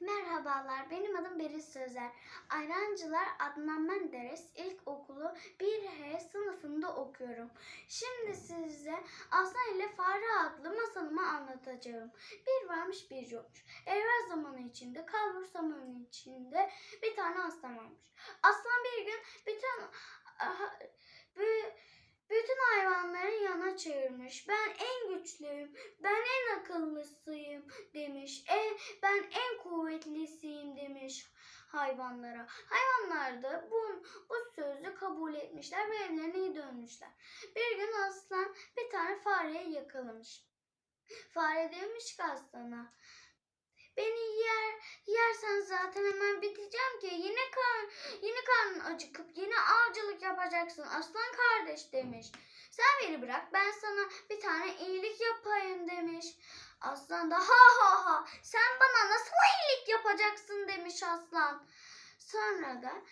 Merhabalar, benim adım Beril Sözer. Ayrancılar Adnan Menderes İlkokulu 1H sınıfında okuyorum. Şimdi size Aslan ile Fare adlı masalımı anlatacağım. Bir varmış bir yokmuş. Evvel zamanı içinde, kalbur zamanı içinde bir tane aslan varmış. Aslan bir gün bütün bü- bütün hayvanları yana çevirmiş. Ben en güçlüyüm, ben en akıllısıyım demiş. En kuvvetlisiyim demiş hayvanlara. Hayvanlar da bu, bu sözü kabul etmişler ve evlerine dönmüşler. Bir gün aslan bir tane fareye yakalamış. Fare demiş ki aslana Beni yer yersen zaten hemen biteceğim ki yine kan yine karnın acıkıp yine avcılık yapacaksın aslan kardeş demiş. Sen beni bırak ben sana bir tane iyilik yapayım demiş. Aslan da ha ha ha sen yapacaksın demiş aslan. Sonra da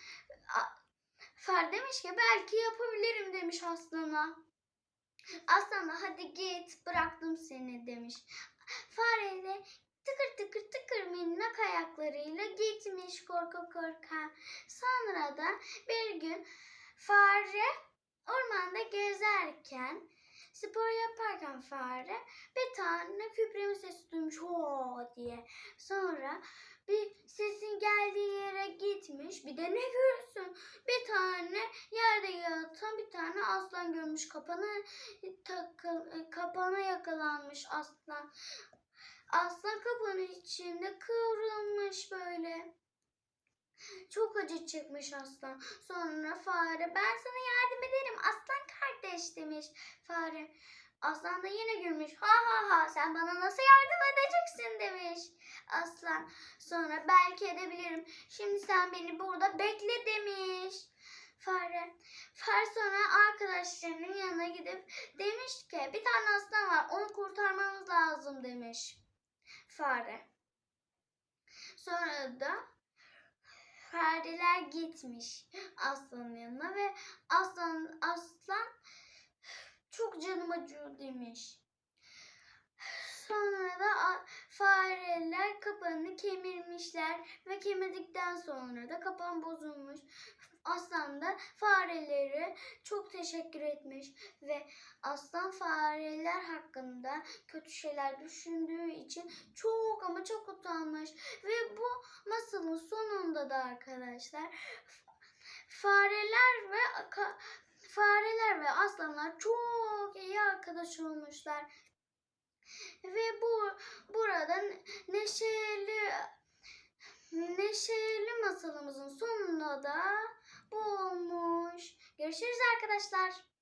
Far demiş ki belki yapabilirim demiş aslana. Aslan da hadi git bıraktım seni demiş. Fare de tıkır tıkır tıkır minnak ayaklarıyla gitmiş korka korka. Sonra da bir gün fare ormanda gezerken spor yaparken fare bir tane küpreme sesi duymuş ho diye. Sonra bir sesin geldiği yere gitmiş. Bir de ne görsün? Bir tane yerde yatan bir tane aslan görmüş. Kapana takıl, kapana yakalanmış aslan. Aslan kapının içinde kıvrılmış böyle. Çok acı çekmiş aslan. Sonra fare ben sana yardım ederim aslan kardeş demiş. Fare aslan da yine gülmüş. Ha ha ha sen bana nasıl yardım edeceksin demiş. Aslan sonra belki edebilirim. Şimdi sen beni burada bekle demiş. Fare. Fare sonra arkadaşlarının yanına gidip demiş ki bir tane aslan var onu kurtarmamız lazım demiş. Fare. Sonra da fareler gitmiş aslanın yanına ve aslan aslan çok canım acıyor demiş. Sonra da fareler kapanı kemirmişler ve kemirdikten sonra da kapan bozulmuş. Aslan da fareleri çok teşekkür etmiş ve aslan fareler hakkında kötü şeyler düşündüğü için çok ama çok utanmış ve bu masalın sonunda da arkadaşlar fareler ve fareler ve aslanlar çok iyi arkadaş olmuşlar. Ve bu burada neşeli neşeli masalımızın sonunda da bu olmuş. Görüşürüz arkadaşlar.